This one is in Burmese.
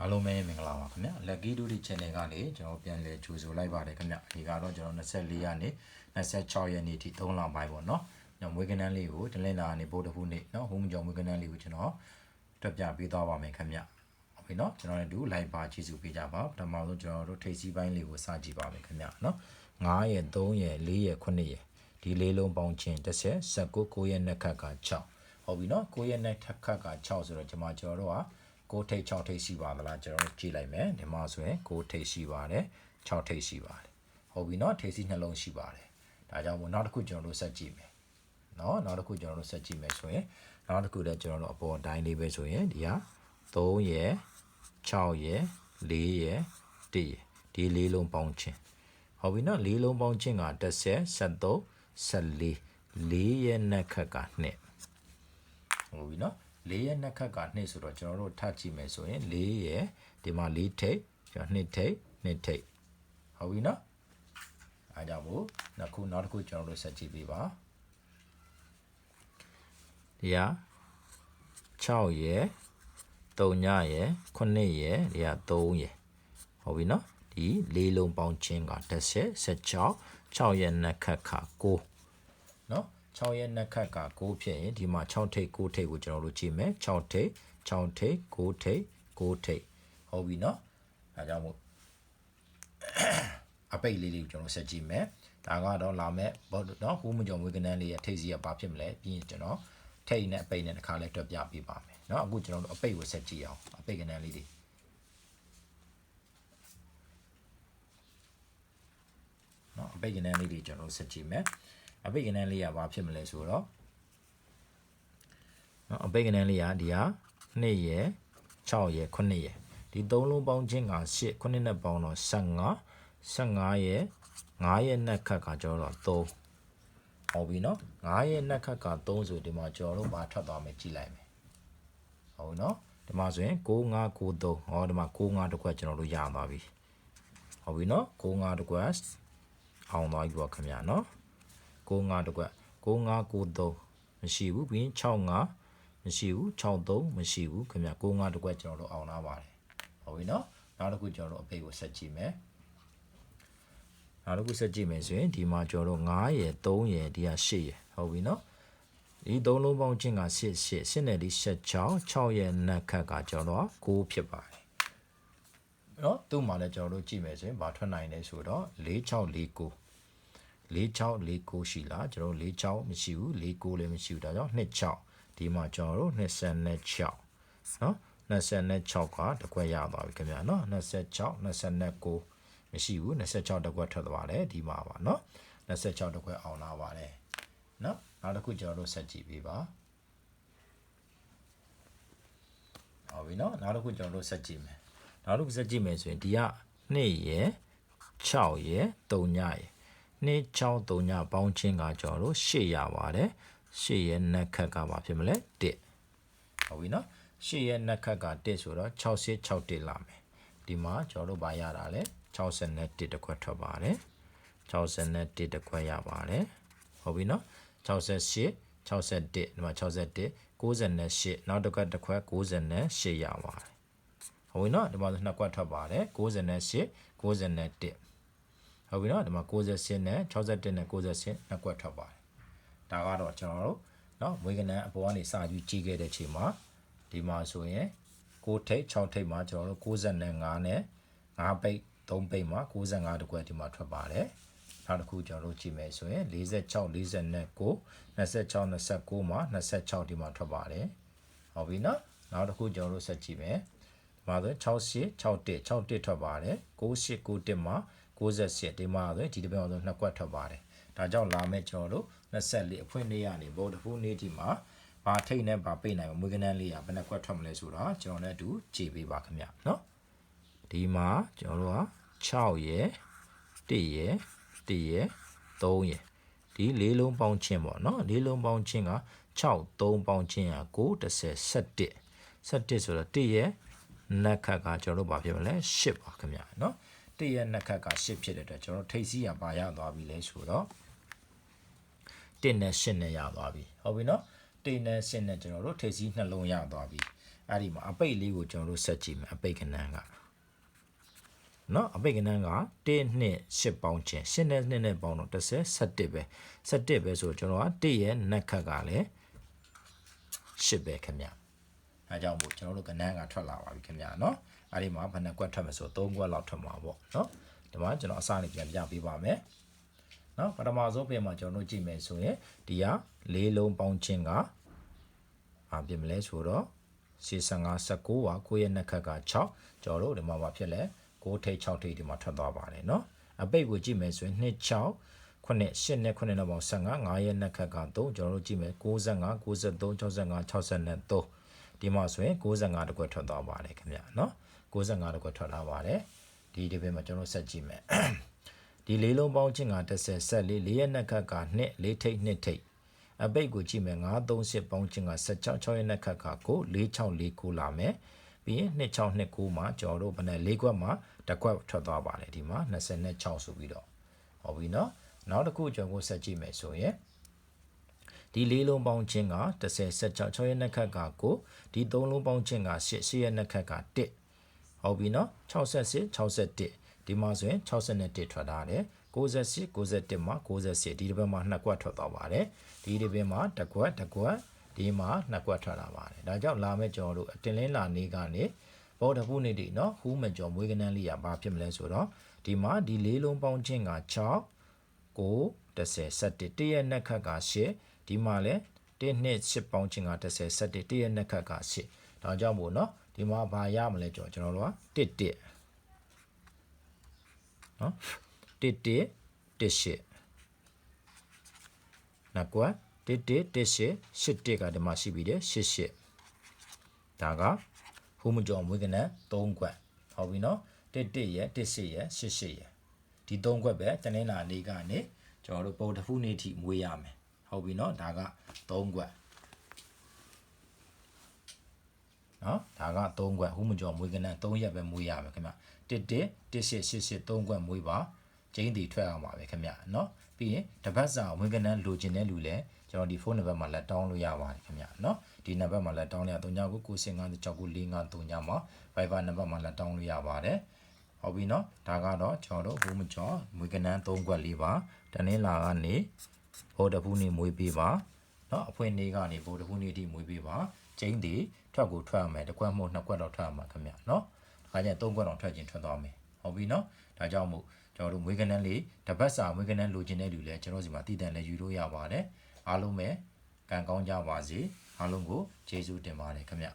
အားလုံးပဲမင်္ဂလာပါခင်ဗျ Lucky Duty Channel ကနေကျွန်တော်ပြန်လည်ကြိုဆိုလိုက်ပါတယ်ခင်ဗျဒီကတော့ကျွန်တော်24ရက်နေ့26ရက်နေ့ထိ3လပိုင်းပေါ့နော်ညမွေးကနန်းလေးကိုတလင်းလာနေပို့တခုနေ့နော်ဟိုးမကြောင်မွေးကနန်းလေးကိုကျွန်တော်တက်ပြပေးသွားပါမယ်ခင်ဗျဟုတ်ပြီနော်ကျွန်တော်လည်းဒီ live ပါကြည့်စုပေးကြပါပထမဆုံးကျွန်တော်တို့ထိပ်စီးပိုင်းလေးကိုစကြည့်ပါမယ်ခင်ဗျနော်9ရက်3ရက်4ရက်9ရက်ဒီလေးလုံးပေါင်းချင်းတစ်ဆက်19 9ရက်နှစ်ခက်က6ဟုတ်ပြီနော်9ရက်နှစ်ခက်က6ဆိုတော့ကျွန်မကျွန်တော်တို့က 6ထိပ်6ထိပ်ရှိပါမလားကျွန်တော်တို့ကြည့်လိုက်မယ်ဒီမှာဆိုရင်6ထိပ်ရှိပါတယ်6ထိပ်ရှိပါတယ်ဟုတ်ပြီနော်ထိပ်စီနှလုံးရှိပါတယ်ဒါကြောင့်မို့နောက်တစ်ခုကျွန်တော်တို့ဆက်ကြည့်မယ်နော်နောက်တစ်ခုကျွန်တော်တို့ဆက်ကြည့်မယ်ဆိုရင်နောက်တစ်ခုလည်းကျွန်တော်တို့အပေါ်တိုင်းလေးပဲဆိုရင်ဒီဟာ3ရယ်6ရယ်4ရယ်1ရယ်ဒီလေးလုံးပေါင်းချင်းဟုတ်ပြီနော်လေးလုံးပေါင်းချင်းက30 73 14 4ရဲ့နှစ်ခက်က2ဟုတ်ပြီနော် 4ရဲ့နှစ်ခက်က2ဆိုတော့ကျွန်တော်တို့ထပ်ကြည့်မယ်ဆိုရင်4ရဲ့ဒီမှာ4ထိပ်ကျွန်တော်2ထိပ်2ထိပ်ဟုတ်ပြီနော်အားကြောင့်မို့နောက်ခုနောက်တစ်ခုကျွန်တော်တို့ဆက်ကြည့်ပေးပါဒီဟာ6ရဲ့3ညရဲ့9ရဲ့ဒီဟာ3ရဲ့ဟုတ်ပြီနော်ဒီလေးလုံးပေါင်းချင်းက30 16 6ရဲ့နှစ်ခက်ခါ9နော် 6ရဲ့နှက်ခတ်က6ဖြစ်ရင်ဒီမှာ6ထိပ်6ထိပ်ကိုကျွန်တော်တို့ကြည့်မယ်6ထိပ်6ထိပ်6ထိပ်6ထိပ်ဟုတ်ပြီနော်အဲကြောင့်မို့အပိတ်လေးလေးကိုကျွန်တော်ဆက်ကြည့်မယ်ဒါကတော့လာမဲ့ဘောနော်ဟူးမကြော်မွေးကနန်းလေးရဲ့ထိပ်စီကဘာဖြစ်မလဲပြီးရင်ကျွန်တော်ထိပ်နဲ့အပိတ်နဲ့တစ်ခါလဲတွက်ပြပေးပါမယ်နော်အခုကျွန်တော်တို့အပိတ်ကိုဆက်ကြည့်အောင်အပိတ်ကနန်းလေးတွေနော်အပိတ်ကနန်းလေးတွေကျွန်တော်ဆက်ကြည့်မယ် အပိတ်ကနန်းလေးကဘာဖြစ်မလဲဆိုတော့နော်အပိတ်ကနန်းလေးကဒီဟာ2ရယ်6ရယ်9ရယ်ဒီ3လုံးပေါင်းခြင်းက8 9နဲ့ပေါင်းတော့15 15ရယ်9ရယ်နှက်ခတ်ကကျွန်တော်တော့3ဟုတ်ပြီနော်9ရယ်နှက်ခတ်က3ဆိုဒီမှာကျွန်တော်တို့ဘာထွက်သွားမယ်ကြည့်လိုက်မယ်ဟုတ်နော်ဒီမှာဆိုရင်9593ဟောဒီမှာ95တခွက်ကျွန်တော်တို့ရအောင်သွားပြီဟုတ်ပြီနော်95တခွက်အောင်သွားပြီပေါ့ခင်ဗျာနော် 65တခွက်6593မရှိဘူးပြီးရင်65မရှိဘူး63မရှိဘူးခင်ဗျာ65တခွက်ကျွန်တော်တို့အောင်လာပါတယ်ဟုတ်ပြီနော်နောက်တစ်ခုကျွန်တော်တို့အဖေကိုဆက်ကြည့်မယ်နောက်တစ်ခုဆက်ကြည့်မယ်ဆိုရင်ဒီမှာကျော်တော့9ရယ်3ရယ်ဒီက8ရယ်ဟုတ်ပြီနော်ဒီသုံးလုံးပေါင်းချင်းက8 8 8နဲ့ဒီ6 6ရယ်နက်ခက်ကကျော်တော့9ဖြစ်ပါတယ်နော်သူ့မှာလည်းကျွန်တော်တို့ကြည့်မယ်ဆိုရင်ဘာထွက်နိုင်လဲဆိုတော့ 4649 4649ရှိလားကျွန်တော်တို့46မရှိဘူး49လည်းမရှိဘူးဒါကြောင့်26ဒီမှာကျွန်တော်တို့26နော်26ကတကွက်ရသွားပြီခင်ဗျာနော်26 29မရှိဘူး26တကွက်ထွက်သွားတယ်ဒီမှာပါနော်26တကွက်အောင်လာပါတယ်နော်နောက်တစ်ခုကျွန်တော်တို့ဆက်ကြည့်ပေးပါဟုတ်ပြီနော်နောက်တစ်ခုကျွန်တော်တို့ဆက်ကြည့်မယ်နောက်တစ်ခုဆက်ကြည့်မယ်ဆိုရင်ဒီက2ရယ်6ရယ်3ညရယ် 2 6 3ညပေါင်းချင်းကကျွန်တော်တို့8ရပါတယ်8ရယ်နှက်ခက်ကဘာဖြစ်မလဲ1ဟုတ်ပြီနော်8ရယ်နှက်ခက်က1ဆိုတော့6 6 6 1လာမယ်ဒီမှာကျွန်တော်တို့ဘာရတာလဲ61တခွက်ထွက်ပါတယ်61တခွက်ရပါတယ်ဟုတ်ပြီနော်68 61ဒီမှာ61 98နောက်တစ်ခွက်တစ်ခွက်98ရပါတယ်ဟုတ်ပြီနော်ဒီမှာနှစ်ခွက်ထွက်ပါတယ်98 91 ဟုတ်ပြီနော်ဒီမှာ98နဲ့61နဲ့98နှစ်ခွက်ထွက်ပါတယ်ဒါကတော့ကျွန်တော်တို့နော်မွေးကနန်းအပေါ်ကနေစာယူကြည့်ခဲ့တဲ့ချိန်မှာဒီမှာဆိုရင်6ထိပ်6ထိပ်မှာကျွန်တော်တို့95နဲ့5ပိတ်3ပိတ်မှာ95တကွက်ဒီမှာထွက်ပါတယ်နောက်တစ်ခုကျွန်တော်တို့ကြည့်မယ်ဆိုရင်46 49 26 29မှာ26ဒီမှာထွက်ပါတယ်ဟုတ်ပြီနော်နောက်တစ်ခုကျွန်တော်တို့ဆက်ကြည့်မယ်ဒီမှာဆို68 61 61ထွက်ပါတယ်98 91မှာ 98ဒီမှာဆိုဒီတစ်ပြောင်းဆိုနှစ်ကွက်ထွက်ပါတယ်ဒါကြောင့်လာမယ့်ကျွန်တော်တို့24အဖွင့်နေ့ကနေဗုဒ္ဓဖူးနေ့ဒီမှာဘာထိတ်နဲ့ဘာပိတ်နိုင်မွေးကနန်းလေးကဘယ်နှကွက်ထွက်မလဲဆိုတော့ကျွန်တော်လည်းအတူကြည့်ပေးပါခင်ဗျနော်ဒီမှာကျွန်တော်တို့က6ရယ်1ရယ်1ရယ်3ရယ်ဒီလေးလုံးပေါင်းချင်းပေါ့နော်လေးလုံးပေါင်းချင်းက6 3ပေါင်းချင်းက9 10 17 17ဆိုတော့1ရယ်နက်ခက်ကကျွန်တော်တို့ဘာဖြစ်မလဲ10ပါခင်ဗျ နော်1ရယ်နက်ခက်က10ဖြစ်တဲ့အတွက်ကျွန်တော်ထိတ်စီးရပါရသွားပြီလဲဆိုတော့1နဲ့10နဲ့ရသွားပြီဟုတ်ပြီနော်1နဲ့10နဲ့ကျွန်တော်တို့ထိတ်စီးနှလုံးရသွားပြီအဲ့ဒီမှာအပိတ်လေးကိုကျွန်တော်တို့ဆက်ကြည့်မယ်အပိတ်ကဏ္ဍကနော်အပိတ်ကဏ္ဍက1နှစ်10ပေါင်းချင်း10နဲ့2နဲ့ပေါင်းတော့30 17ပဲ17ပဲဆိုကျွန်တော်က1ရဲ့နက်ခတ်ကလည်း10ပဲခင်ဗျ အဲကြောင့်မို့ကျွန်တော်တို့ကဏန်းကထွက်လာပါပြီခင်ဗျာနော်အဲ့ဒီမှာဘယ်နှကွက်ထွက်မဆို၃ကွက်လောက်ထွက်မှာပေါ့နော်ဒီမှာကျွန်တော်အစနေပြန်ပြပေးပါမယ်နော်ပထမဆုံးပြန်မှာကျွန်တော်တို့ကြည့်မယ်ဆိုရင်ဒီဟာ၄လုံးပေါင်းခြင်းကဘာဖြစ်မလဲဆိုတော့85 19ပါကိုရဲ့နှက်ခက်က6ကျွန်တော်တို့ဒီမှာဘာဖြစ်လဲ6ထိတ်6ထိတ်ဒီမှာထွက်သွားပါတယ်နော်အပိတ်ကိုကြည့်မယ်ဆိုရင်2 6ခုနှစ်8နဲ့ခုနှစ်တော့ပေါင်း55 9ရဲ့နှက်ခက်က3ကျွန်တော်တို့ကြည့်မယ်65 93 65 63 ဒီမှာဆိုရင်65တကွက်ထွက်သွားပါတယ်ခင်ဗျာနော်65တကွက်ထွက်လာပါတယ်ဒီဒီဘက်မှာကျွန်တော်ဆက်ကြည့်မယ်ဒီလေးလုံးပေါင်းချင်းက30ဆက်လေး၄ရက်နှက်ခတ်က2လေးထိတ်2ထိတ်အပိတ်ကိုကြည့်မယ်938ပေါင်းချင်းက16 6ရက်နှက်ခတ်ကကို464ကိုလာမယ်ပြီးရင်2629မှာကျွန်တော်တို့ဘယ်နဲ့၄ခွက်မှာတစ်ခွက်ထွက်သွားပါတယ်ဒီမှာ26ဆိုပြီးတော့ဟုတ်ပြီနော်နောက်တစ်ခုကျွန်တော်ဆက်ကြည့်မယ်ဆိုရင် ဒီလေးလုံးပေါင်းချင်းက30 16 6ရဲ့နှစ်ခက်ကကိုဒီသုံးလုံးပေါင်းချင်းက8 8ရဲ့နှစ်ခက်က1ဟုတ်ပြီနော်68 61ဒီမှာဆိုရင်61ထွက်လာတယ်68 61မှာ68ဒီတစ်ပတ်မှာနှစ်ကွက်ထွက်သွားပါတယ်ဒီတစ်ပတ်မှာတစ်ကွက်တစ်ကွက်ဒီမှာနှစ်ကွက်ထွက်လာပါတယ်ဒါကြောင့်လာမဲ့ကျွန်တော်တို့အတင်လင်းလာနေကနေဘောဓဖူးနေတိနော်ဟူးမကျော်မွေးကနန်းလေးရဘာဖြစ်မလဲဆိုတော့ဒီမှာဒီလေးလုံးပေါင်းချင်းက6 9 10 17တရဲ့နှစ်ခက်က8 ဒီမှာလဲ1နှစ်10ပေါင်းချင်းက10 17တရဲ့နှစ်ခက်က8ဒါကြောင့်မို့နော်ဒီမှာဘာရမလဲကြောကျွန်တော်တို့က1 1နော်1 1 1 8နောက်ကွာ1 1 1 8 8 1ကဒီမှာရှိပြီတဲ့8 8ဒါကဟိုးမကျော်မွေးကနန်း3ခွက်ဟုတ်ပြီနော်1 1ရဲ့1 8ရဲ့8 8ရဲ့ဒီ3ခွက်ပဲတနင်္လာနေ့ကနေကျွန်တော်တို့ပုံတစ်ဖူးနေ့ထိမွေးရမယ် ဟုတ်ပြီနော်ဒါက3ခွက်နော်ဒါက3ခွက်ဟိုးမကျော်မွေးကနန်း3ရက်ပဲမွေးရမယ်ခင်ဗျ1 1 1 8 8 8 3ခွက်မွေးပါကျင်းတီထွက်အောင်ပါပဲခင်ဗျနော်ပြီးရင်တပတ်စာဝင်ကနန်းလိုချင်တဲ့လူလည်းကျွန်တော်ဒီဖုန်းနံပါတ်မှာလက်တောင်းလို့ရပါတယ်ခင်ဗျနော်ဒီနံပါတ်မှာလက်တောင်းလို့ရ39ကို95694539မှာ Viber နံပါတ်မှာလက်တောင်းလို့ရပါတယ်ဟုတ်ပြီနော်ဒါကတော့ကျွန်တော်တို့ဘူးမကျော်မွေကနန်း3ခွက်လေးပါတနင်္လာကနေ ဗော်တပူးနေမွေးပေးပါနော်အဖွင့်နေကနေဗော်တပူးနေထိမွေးပေးပါကျင်းတီထွက်ကိုထွက်ရမယ်တစ်ခွက်မဟုတ်နှစ်ခွက်တော့ထွက်ရမှာခင်ဗျနော်ဒါကြရင်3ခွက်တော့ထွက်ခြင်းထွက်သွားမယ်ဟုတ်ပြီနော်ဒါကြောင့်မို့ကျွန်တော်တို့မွေးကနန်းလေးတပတ်စာမွေးကနန်းလိုချင်တဲ့လူလည်းကျွန်တော်စီမှာတည်တံလည်းယူလို့ရပါတယ်အားလုံးပဲကံကောင်းကြပါစေအားလုံးကိုကျေးဇူးတင်ပါတယ်ခင်ဗျ